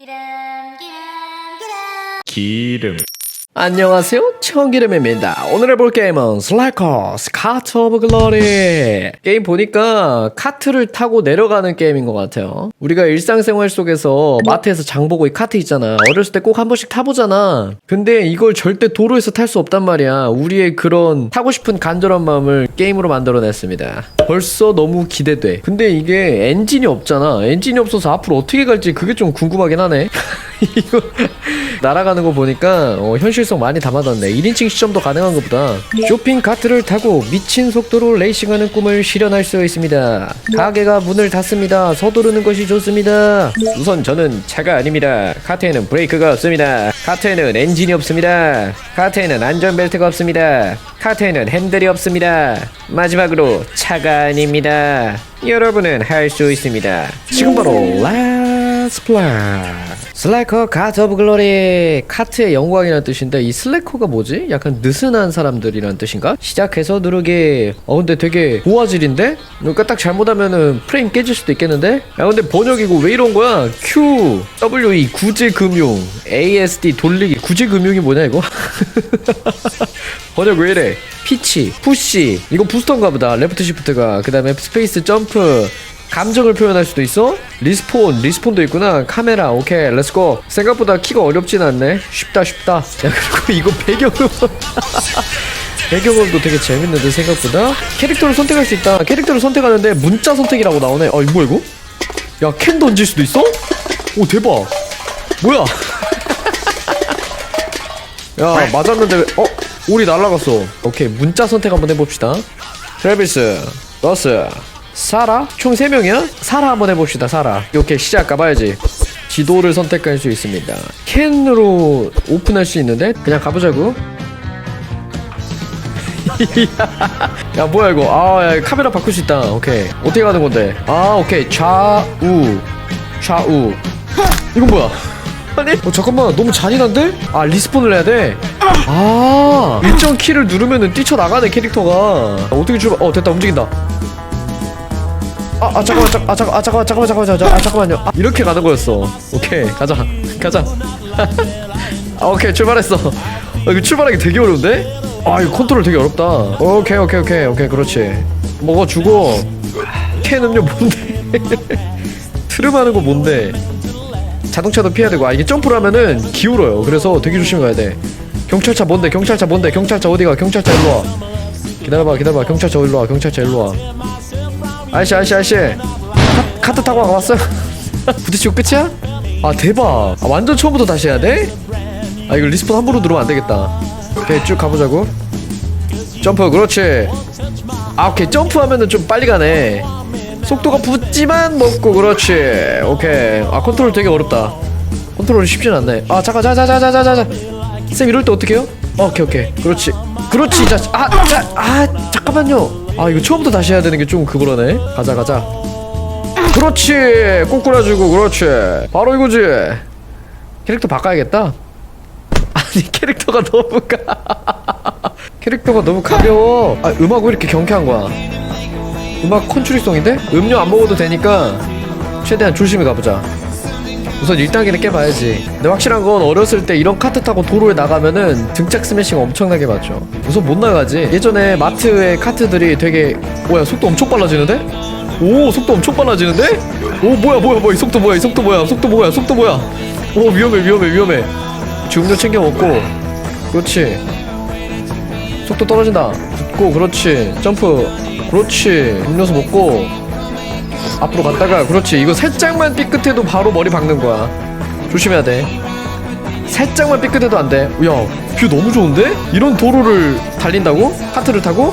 기름 기름 기름. 기름 안녕하세요. 청기름입니다. 오늘 해볼 게임은 슬래커스 카트 오브 글로리. 게임 보니까 카트를 타고 내려가는 게임인 것 같아요. 우리가 일상생활 속에서 마트에서 장 보고 이 카트 있잖아. 어렸을 때 꼭 한 번씩 타보잖아. 근데 이걸 절대 도로에서 탈 수 없단 말이야. 우리의 그런 타고 싶은 간절한 마음을 게임으로 만들어냈습니다. 벌써 너무 기대돼. 근데 이게 엔진이 없잖아. 엔진이 없어서 앞으로 어떻게 갈지 그게 좀 궁금하긴 하네 이거 날아가는 거 보니까 어, 현실성 많이 담아놨네. 1인칭 시점도 가능한 것보다 쇼핑 카트를 타고 미친 속도로 레이싱하는 꿈을 실현할 수 있습니다. 가게가 문을 닫습니다. 서두르는 것이 좋습니다. 우선 저는 차가 아닙니다. 카트에는 브레이크가 없습니다. 카트에는 엔진이 없습니다. 카트에는 안전벨트가 없습니다. 카트에는 핸들이 없습니다. 마지막으로 차가 아닙니다. 여러분은 할 수 있습니다. 지금 바로 플레이 슬래커 카트 오브 글로리 카트의 영광이라는 뜻인데 이 슬래커가 뭐지? 약간 느슨한 사람들이라는 뜻인가? 시작해서 누르기 어 근데 되게 고화질인데? 그러니까 딱 잘못하면은 프레임 깨질 수도 있겠는데? 야 근데 번역이고 왜 이런 거야? Q, W, E 구제금융 ASD 돌리기 구제금융이 뭐냐 이거? 번역 왜 이래? 피치, 푸시 이거 부스터인가 보다 레프트 시프트가 그 다음에 스페이스 점프 감정을 표현할 수도 있어? 리스폰, 리스폰도 있구나. 카메라, 오케이, 렛츠고. 생각보다 키가 어렵진 않네. 쉽다, 쉽다. 야, 그리고 이거 배경음원. 배경음도 되게 재밌는데, 생각보다. 캐릭터를 선택할 수 있다. 캐릭터를 선택하는데 문자 선택이라고 나오네. 어, 이거 뭐야, 이거? 야, 캔 던질 수도 있어? 오, 대박. 뭐야? 야, 맞았는데, 왜- 어? 우리 날라갔어. 오케이, 문자 선택 한번 해봅시다. 트래비스, 러스, 사라? 총 3명이야? 사라 한번 해봅시다, 사라. 오케이, 시작 가봐야지. 지도를 선택할 수 있습니다. 캔으로 오픈할 수 있는데? 그냥 가보자고. 야, 뭐야, 이거. 아, 야, 카메라 바꿀 수 있다. 오케이. 어떻게 가는 건데? 아, 오케이. 좌우. 좌우. 이건 뭐야? 아니? 어, 잠깐만. 너무 잔인한데? 아, 리스폰을 해야 돼? 아, 일정 키를 누르면은 뛰쳐나가네, 캐릭터가. 어떻게 출발, 어, 됐다. 움직인다. 아, 아 잠깐만, 잠, 아 잠깐, 아 잠깐만, 잠깐만, 잠깐만, 잠깐만, 아 잠깐만요. 아, 이렇게 가는 거였어. 오케이, 가자, 가자. 아, 오케이, 출발했어. 아, 이거 출발하기 되게 어려운데? 아, 이거 컨트롤 되게 어렵다. 오케이, 오케이, 오케이, 오케이, 그렇지. 먹어주고. 캔 음료 뭔데? 트름하는 거 뭔데? 자동차도 피해야 되고, 아 이게 점프를 하면은 기울어요. 그래서 되게 조심히 가야 돼. 경찰차 뭔데? 경찰차 뭔데? 경찰차 어디가? 경찰차 일로 와. 기다려봐, 기다려봐. 경찰차 일로 와. 경찰차 일로 와. 아저씨 아저씨 아저씨. 카, 카트 타고 왔어? 부딪히고 끝이야? 아 대박. 아, 완전 처음부터 다시 해야 돼? 아 이거 리스폰 함부로 누르면 안 되겠다. 오케이 쭉 가보자고. 점프 그렇지. 아 오케이. 점프하면은 좀 빨리 가네. 속도가 붙지만 먹고 그렇지. 오케이. 아 컨트롤 되게 어렵다. 컨트롤이 쉽진 않네. 아 잠깐 자자자자자자자. 쌤 이럴 때 어떡해요? 어, 오케이 오케이. 그렇지. 그렇지 자아 자, 아 잠깐만요 아 이거 처음부터 다시 해야 되는 게 좀 그거라네. 가자 가자. 그렇지. 꼬꾸라지고 그렇지. 바로 이거지. 캐릭터 바꿔야겠다. 아니 캐릭터가 너무 가. 캐릭터가 너무 가벼워. 아 음악 왜 이렇게 경쾌한 거야? 음악 컨츄리송인데? 음료 안 먹어도 되니까 최대한 조심히 가보자 우선 1단계는 깨봐야지. 근데 확실한 건 어렸을 때 이런 카트 타고 도로에 나가면은 등짝 스매싱 엄청나게 맞죠. 우선 못 나가지. 예전에 마트의 카트들이 되게 뭐야 속도 엄청 빨라지는데? 오 속도 엄청 빨라지는데? 오 뭐야 뭐야 뭐야 이 속도 뭐야 이 속도 뭐야 속도 뭐야 속도 뭐야. 오 위험해 위험해 위험해. 음료 챙겨 먹고. 그렇지. 속도 떨어진다. 붙고 그렇지. 점프. 그렇지. 음료수 먹고 앞으로 갔다가 그렇지. 이거 살짝만 삐끗해도 바로 머리 박는 거야. 조심해야 돼. 살짝만 삐끗해도 안돼 야뷰 너무 좋은데? 이런 도로를 달린다고? 카트를 타고?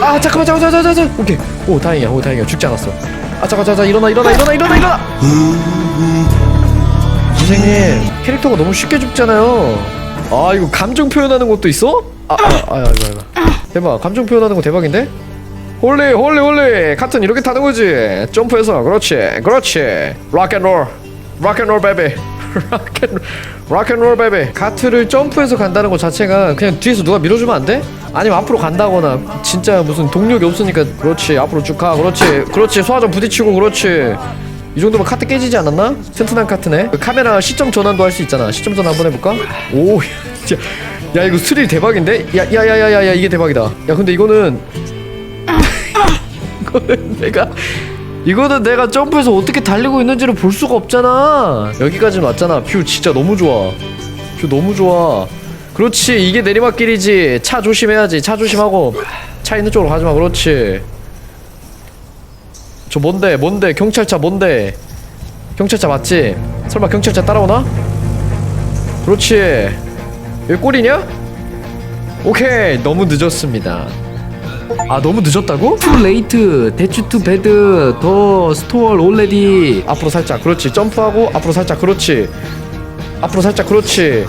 아 잠깐만 잠깐만 잠깐만 잠깐만 오케이. 오 다행이야. 오 다행이야. 죽지 않았어. 아 잠깐 잠깐 일어나 일어나 일어나 일어나 일어나! 선생님. 캐릭터가 너무 쉽게 죽잖아요. 아 이거 감정 표현하는 것도 있어? 아, 아, 아, 아, 아, 아. 대박 감정 표현하는 거 대박인데? 홀리 홀리 홀리. 카트는 이렇게 타는 거지. 점프해서. 그렇지 그렇지. 락앤롤. 락앤롤 베이비. 락앤 락앤롤 베이비. 카트를 점프해서 간다는 것 자체가 그냥 뒤에서 누가 밀어주면 안 돼? 아니면 앞으로 간다거나 진짜 무슨 동력이 없으니까 그렇지. 앞으로 쭉 가. 그렇지. 그렇지. 소화전 부딪히고 그렇지. 이 정도면 카트 깨지지 않았나? 튼튼한 카트네. 그 카메라 시점 전환도 할 수 있잖아. 시점 전환 한번 해볼까? 오 진짜 야 이거 스릴 대박인데? 야야야야야 이게 대박이다. 야 근데 이거는 이거는 내가 이거는 내가 점프해서 어떻게 달리고 있는지를 볼 수가 없잖아. 여기까지는 왔잖아. 뷰 진짜 너무 좋아. 뷰 너무 좋아. 그렇지. 이게 내리막길이지. 차 조심해야지. 차 조심하고 차 있는 쪽으로 가지마. 그렇지. 저 뭔데? 뭔데? 경찰차 뭔데? 경찰차 맞지? 설마 경찰차 따라오나? 그렇지. 여기 꼴이냐? 오케이. 너무 늦었습니다 아 너무 늦었다고? 투 레이트 대추 투 베드 더 스토어 올레디 앞으로 살짝 그렇지. 점프하고 앞으로 살짝 그렇지. 앞으로 살짝 그렇지.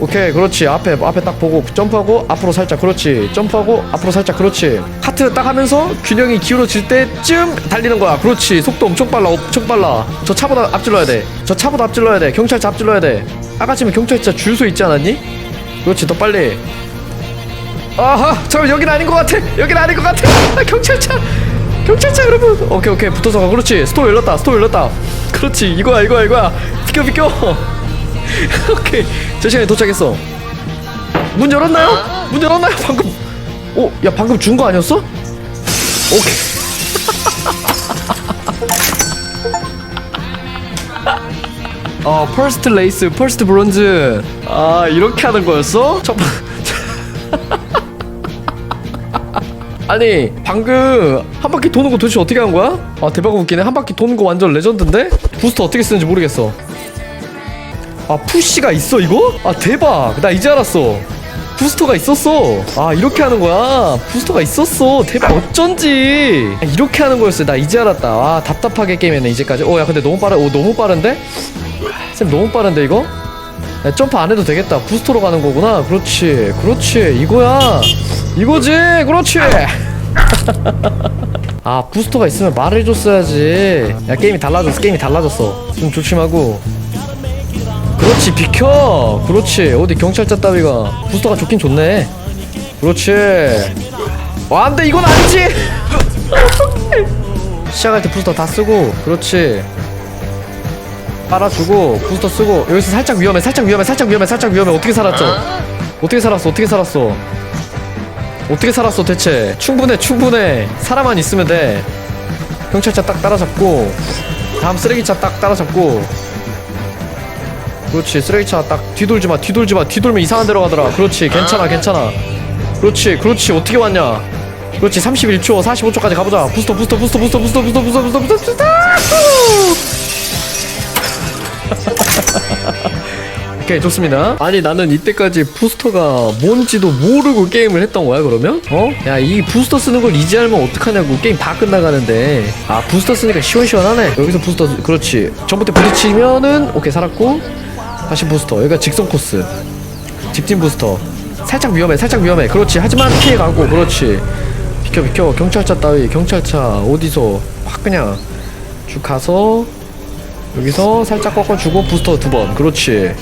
오케이 그렇지. 앞에 앞에 딱 보고 점프하고 앞으로 살짝 그렇지. 점프하고 앞으로 살짝 그렇지. 하트 딱 하면서 균형이 기울어질 때쯤 달리는 거야. 그렇지. 속도 엄청 빨라 엄청 빨라. 저 차보다 앞질러야 돼저 차보다 앞질러야 돼. 경찰차 앞질러야 돼. 아까쯤에 경찰차 줄서 있지 않았니? 그렇지 더 빨리 아하 잠깐 여긴 아닌 것 같아. 여긴 아닌 것 같아. 아, 경찰차. 경찰차 여러분. 오케이 오케이. 붙어서 가. 그렇지. 스토어 열렸다. 스토어 열렸다. 그렇지. 이거야 이거야 이거야. 비켜 비켜. 오케이. 제 시간에 도착했어. 문 열었나요? 문 열었나요? 방금? 오 야 방금 준 거 아니었어? 오케이. 어 퍼스트 레이스 퍼스트 브론즈 아 이렇게 하는 거였어? 첫 번- 아니 방금 한 바퀴 도는 거 도대체 어떻게 한 거야? 아 대박 웃기네. 한 바퀴 도는 거 완전 레전드인데? 부스터 어떻게 쓰는지 모르겠어. 아 푸시가 있어 이거? 아 대박. 나 이제 알았어. 부스터가 있었어. 아 이렇게 하는 거야? 부스터가 있었어. 대박. 어쩐지. 아, 이렇게 하는 거였어 나 이제 알았다. 아 답답하게 게임했네 이제까지. 어야 근데 너무 빠르 오 너무 빠른데? 쌤 너무 빠른데 이거? 야, 점프 안 해도 되겠다. 부스터로 가는 거구나. 그렇지. 그렇지. 이거야. 이거지. 그렇지. 아, 부스터가 있으면 말을 해줬어야지. 야, 게임이 달라졌어. 게임이 달라졌어. 좀 조심하고. 그렇지. 비켜. 그렇지. 어디 경찰차 따위가. 부스터가 좋긴 좋네. 그렇지. 와, 안 돼. 이건 아니지. 시작할 때 부스터 다 쓰고. 그렇지. 빨아주고 부스터 쓰고 여기서 살짝 위험해 살짝 위험해 살짝 위험해 살짝 위험해 어떻게 살았죠? 어떻게 살았어 어떻게 살았어 어떻게 살았어 대체 충분해 충분해 사람만 있으면 돼 경찰차 딱 따라잡고 다음 쓰레기차 딱 따라잡고 그렇지 쓰레기차 딱 뒤돌지 마 뒤돌지 마 뒤돌면 이상한 데로 가더라 그렇지 괜찮아 괜찮아 그렇지 그렇지 어떻게 왔냐 그렇지 31초 45초까지 가보자 부스터 부스터 부스터 부스터 부스터 부스터 부스터 부스터 부스터 부스터 오케이 좋습니다. 아니 나는 이때까지 부스터가 뭔지도 모르고 게임을 했던 거야 그러면? 어? 야 이 부스터 쓰는 걸 이제 알면 어떡하냐고. 게임 다 끝나가는데. 아 부스터 쓰니까 시원시원하네. 여기서 부스터 그렇지. 전부터 부딪히면은 오케이 살았고. 다시 부스터. 여기가 직선 코스. 직진 부스터. 살짝 위험해 살짝 위험해. 그렇지. 하지만 피해가고 그렇지. 비켜 비켜. 경찰차 따위 경찰차 어디서 확 그냥 쭉 가서 여기서 살짝 꺾어주고 부스터 두 번 그렇지.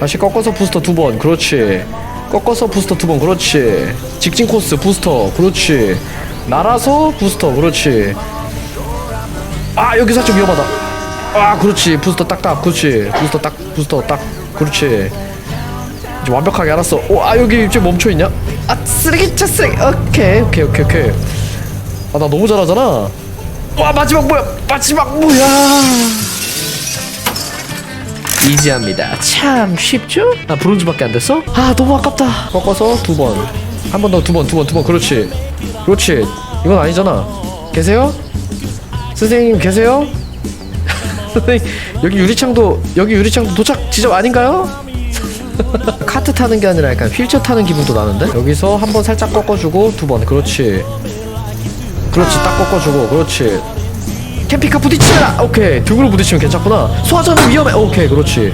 다시 꺾어서 부스터 두 번 그렇지. 꺾어서 부스터 두 번 그렇지. 직진 코스 부스터 그렇지. 날아서 부스터 그렇지. 아 여기 살짝 위험하다. 아 그렇지. 부스터 딱딱 그렇지. 부스터 딱 부스터 딱 그렇지. 이제 완벽하게 알았어. 오아 여기 지금 멈춰있냐? 아 쓰레기 차 쓰레기. 오케이 오케이 오케이 오케이. 아 나 너무 잘하잖아. 와 마지막 뭐야? 마지막 뭐야 이지합니다. 참 쉽죠? 아 브론즈밖에 안 됐어? 아 너무 아깝다. 꺾어서 두 번, 한 번 더 두 번, 두 번, 두 번. 그렇지, 그렇지. 이건 아니잖아. 계세요? 선생님 계세요? 선생님 여기 유리창도 여기 유리창도 도착 지점 아닌가요? 카트 타는 게 아니라 약간 휠체어 타는 기분도 나는데 여기서 한 번 살짝 꺾어주고 두 번 그렇지 그렇지 딱 꺾어주고 그렇지 캠핑카 부딪히라 오케이. 등으로 부딪히면 괜찮구나. 소화전은 위험해. 오케이 그렇지.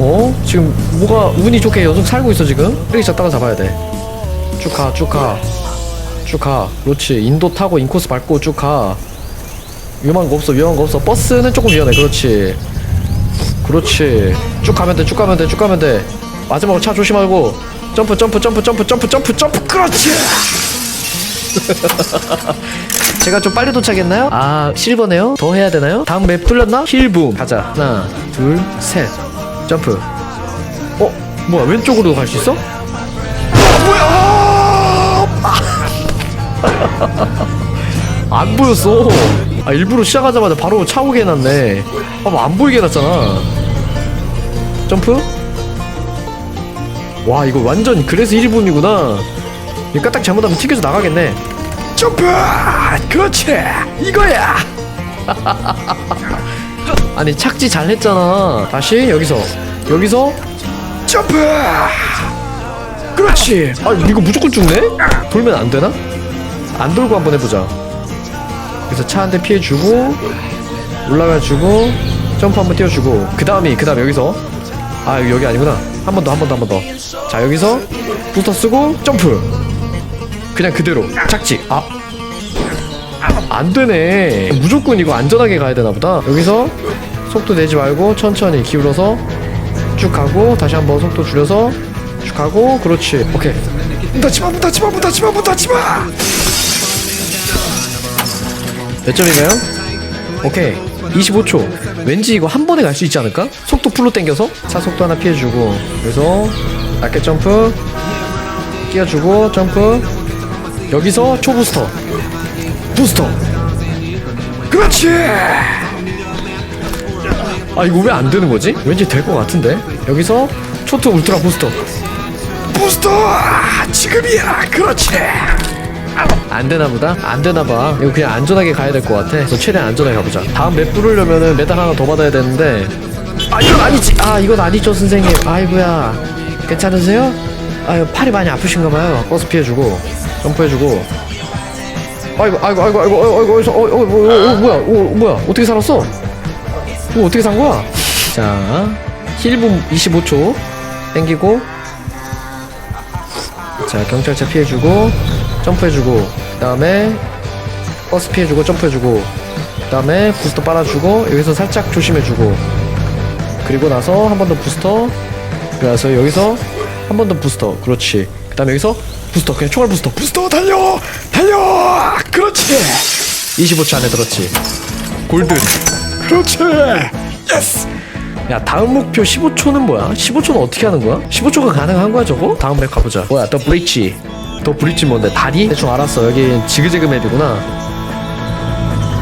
어? 지금 뭐가 운이 좋게 연속 살고 있어 지금? 쓰레기차 따라잡아야 돼 쭉가 쭉가 쭉가. 그렇지. 인도 타고 인코스 밟고 쭉가. 위험한 거 없어 위험한 거 없어. 버스는 조금 위험해. 그렇지. 그렇지. 쭉 가면 돼쭉 가면 돼쭉 가면 돼. 마지막으로 차 조심하고. 점프 점프 점프 점프 점프 점프 점프. 그렇지 제가 좀 빨리 도착했나요? 아 실버네요 더 해야 되나요? 다음 맵 뚫렸나? 힐붐 가자 하나 둘 셋 점프 어? 뭐야 왼쪽으로 갈 수 있어? 안 보였어. 아 일부러 시작하자마자 바로 차 오게 해놨네. 봐봐 안 보이게 해놨잖아. 점프? 와 이거 완전 그래서 1분이구나. 이거 까딱 잘못하면 튀겨서 나가겠네. 점프! 그렇지! 이거야! 아니 착지 잘 했잖아. 다시 여기서 여기서 점프! 그렇지! 아 이거 무조건 죽네? 돌면 안 되나? 안 돌고 한번 해보자. 그래서 차 한 대 피해주고 올라가주고 점프 한번 띄워주고 그 다음이 그 다음 여기서 아 여기 아니구나 한 번 더 한 번 더 한 번더자 여기서 부스터 쓰고 점프 그냥 그대로. 착지. 아. 안되네. 무조건 이거 안전하게 가야 되나 보다. 여기서 속도 내지 말고 천천히 기울어서 쭉 가고 다시 한번 속도 줄여서 쭉 가고 그렇지. 오케이. 문 닫지마 문 닫지마 문 닫지마 문 닫지마! 몇 점인가요? 오케이. 25초. 왠지 이거 한 번에 갈 수 있지 않을까? 속도 풀로 당겨서? 차 속도 하나 피해주고. 그래서 낮게 점프. 끼워주고 점프 여기서 초부스터 부스터 그렇지 아 이거 왜 안 되는 거지? 왠지 될 것 같은데 여기서 초트 울트라 부스터 부스터 지금이야 그렇지 안 되나 보다? 안 되나 봐. 이거 그냥 안전하게 가야 될 것 같아. 그래서 최대한 안전하게 가보자. 다음 맵 뚫으려면은 메달 하나 더 받아야 되는데. 아, 이건 아니지. 아, 이건 아니죠, 선생님. 아이고야. 괜찮으세요? 아유, 팔이 많이 아프신가 봐요. 버스 피해주고, 점프해주고. 아이고, 아이고, 아이고, 아이고, 아이고, 아이고, 아이고, 어, 어, 어, 어, 어, 뭐야, 어, 뭐야, 어떻게 살았어? 이거 어떻게 산 거야? 자, 힐붐 25초. 땡기고. 자, 경찰차 피해주고. 점프해주고 그 다음에 버스 피해주고 점프해주고 그 다음에 부스터 빨아주고 여기서 살짝 조심해주고 그리고 나서 한 번 더 부스터 그래서 여기서 한 번 더 부스터. 그렇지. 그 다음에 여기서 부스터. 그냥 총알 부스터. 부스터 달려! 달려! 그렇지! 25초 안에 들었지. 골드 그렇지! 예스 야 다음 목표 15초는 뭐야? 15초는 어떻게 하는 거야? 15초가 가능한 거야 저거? 다음 맵 가보자. 뭐야 더 브리치 더 브리치 뭔데? 다리? 대충 알았어. 여기 지그재그 맵이구나.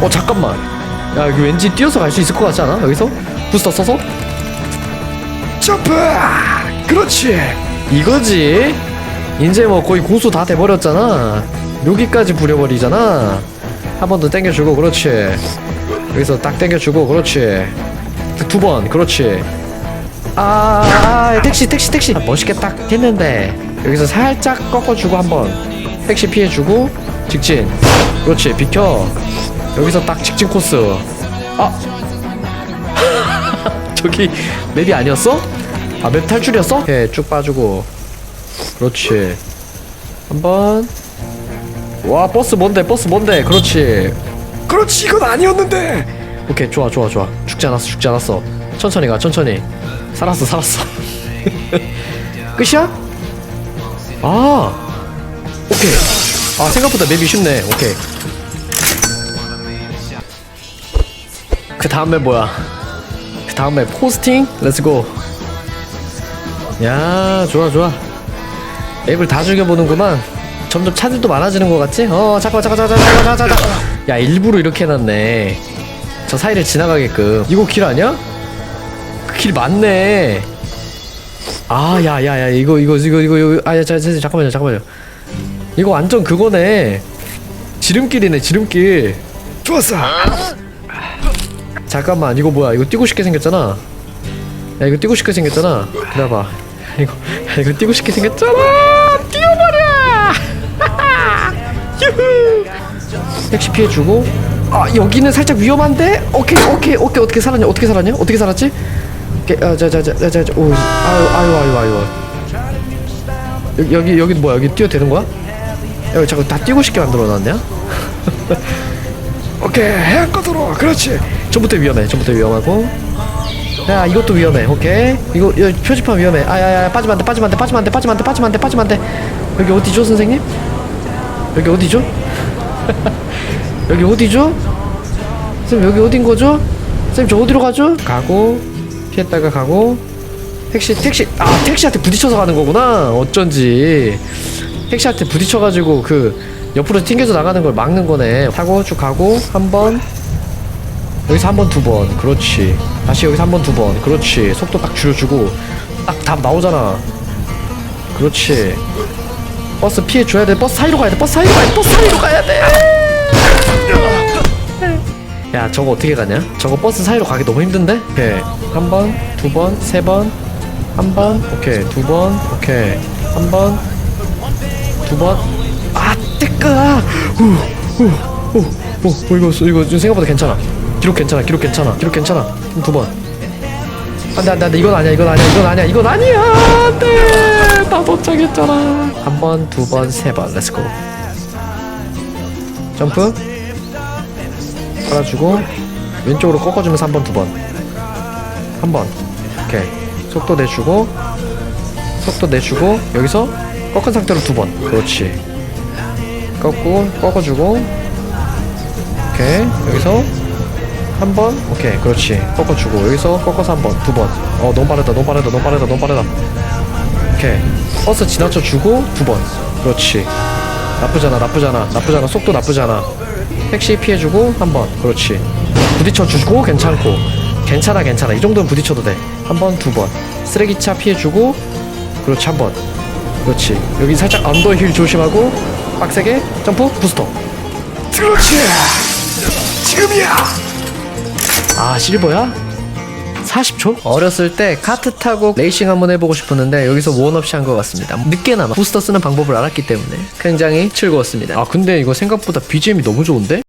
어 잠깐만. 야 여기 왠지 뛰어서 갈 수 있을 것 같지 않아? 여기서? 부스터 써서? 점프! 그렇지 이거지. 이제 뭐 거의 고수 다 돼버렸잖아. 여기까지 부려버리잖아. 한 번 더 땡겨주고 그렇지. 여기서 딱 땡겨주고 그렇지. 두 번 그렇지. 아, 아 택시 택시 택시. 아, 멋있게 딱 했는데 여기서 살짝 꺾어주고 한번. 택시 피해주고 직진. 그렇지 비켜. 여기서 딱 직진 코스. 아. 저기 맵이 아니었어? 아 맵 탈출이었어? 오케이 쭉 빠지고. 그렇지. 한 번. 와 버스 뭔데 버스 뭔데? 그렇지. 그렇지 이건 아니었는데. 오케이 좋아 좋아 좋아. 죽지 않았어 죽지 않았어. 천천히 가 천천히. 살았어 살았어. 끝이야? 아 오케이. 아 생각보다 맵이 쉽네. 오케이. 그 다음 맵 뭐야? 그 다음 맵 호스팅? 렛츠고 야 좋아 좋아 맵을 다 죽여보는구만 점점 차들도 많아지는 것 같지? 어 잠깐 잠깐 잠깐 잠깐 잠깐 잠깐 야 일부러 이렇게 해놨네 저 사이를 지나가게끔 이거 길 아니야? 그 길 맞네 아, 야, 야, 야, 이거, 이거, 이거, 이거, 이거, 아, 야, 자, 자, 잠깐만요, 잠깐만요. 이거 완전 그거네. 지름길이네, 지름길. 좋았어. 잠깐만, 이거 뭐야? 이거 뛰고 싶게 생겼잖아. 야, 이거 뛰고 싶게 생겼잖아. 기다려봐. 이거, 야, 이거 뛰고 싶게 생겼잖아. 뛰어버려. 택시 피해주고. 아, 여기는 살짝 위험한데? 오케이, 오케이, 오케이, 어떻게 살았냐? 어떻게 살았냐? 어떻게 살았지? 오케이, 아, 오, 아유, 아유, 아유, 아유. 여기, 여기, 뭐야? 여기 뛰어도 되는 거야? 야, 왜 자꾸 다 뛰고 싶게 만들어 놨냐? 오케이, 해안가 도로, 그렇지. 전부터 위험해, 전부터 위험하고. 야, 이것도 위험해, 오케이. 이거, 야, 표지판 위험해. 아, 야, 야, 빠지면 안 돼, 빠지면 안 돼, 빠지면 안 돼, 빠지면 안 돼, 빠지면 안 돼, 빠지면 안 돼, 빠지면 안 돼. 여기 어디죠, 선생님? 여기 어디죠? 여기 어디죠? 쌤 여기 어딘 거죠? 쌤저 어디로 가죠? 가고 피했다가 가고 택시 택시 아 택시한테 부딪혀서 가는 거구나 어쩐지 택시한테 부딪혀가지고 그 옆으로 튕겨서 나가는 걸 막는 거네 타고 쭉 가고 한번 여기서 한 번 두 번. 그렇지. 다시 여기서 한 번 두 번. 그렇지. 속도 딱 줄여주고 딱 답 나오잖아. 그렇지. 버스 피해줘야 돼. 버스 사이로 가야 돼. 버스 사이로 가야 돼. 버스 사이로 가야 돼. 야 저거 어떻게 가냐? 저거 버스 사이로 가기 너무 힘든데? 오케이. 한 번, 두 번, 세 번, 한 번, 오케이. 두 번, 오케이. 한 번, 두 번, 아 뜨까, 오오오오 이거 이거 이거 생각보다 괜찮아. 기록 괜찮아, 기록 괜찮아, 기록 괜찮아. 그럼 두 번. 안돼 안돼 안돼 이건 아니야 이건 아니야 이건 아니야 이건 아니야. 안돼. 다 도착했잖아. 한번 두번 세 번. 렛츠고 점프. 깔아주고 왼쪽으로 꺾어주면서 한 번 두 번. 한 번. 오케이. 속도 내주고 속도 내주고 여기서 꺾은 상태로 두 번. 그렇지. 꺾고 꺾어주고. 오케이. 여기서 한 번? 오케이 그렇지. 꺾어주고. 여기서 꺾어서 한 번. 두 번. 어 너무 빠르다 너무 빠르다 너무 빠르다 너무 빠르다. 오케이. 버스 지나쳐 주고 두 번. 그렇지. 나쁘잖아 나쁘잖아. 나쁘잖아. 속도 나쁘잖아. 택시 피해주고 한 번. 그렇지. 부딪혀 주고 괜찮고. 괜찮아 괜찮아. 이 정도는 부딪혀도 돼. 한 번 두 번. 쓰레기차 피해주고. 그렇지 한 번. 그렇지. 여기 살짝 언더힐 조심하고 빡세게 점프 부스터. 그렇지. 지금이야 아 실버야? 40초? 어렸을 때 카트 타고 레이싱 한번 해보고 싶었는데 여기서 원 없이 한 것 같습니다. 늦게나마 부스터 쓰는 방법을 알았기 때문에 굉장히 즐거웠습니다. 아 근데 이거 생각보다 BGM이 너무 좋은데?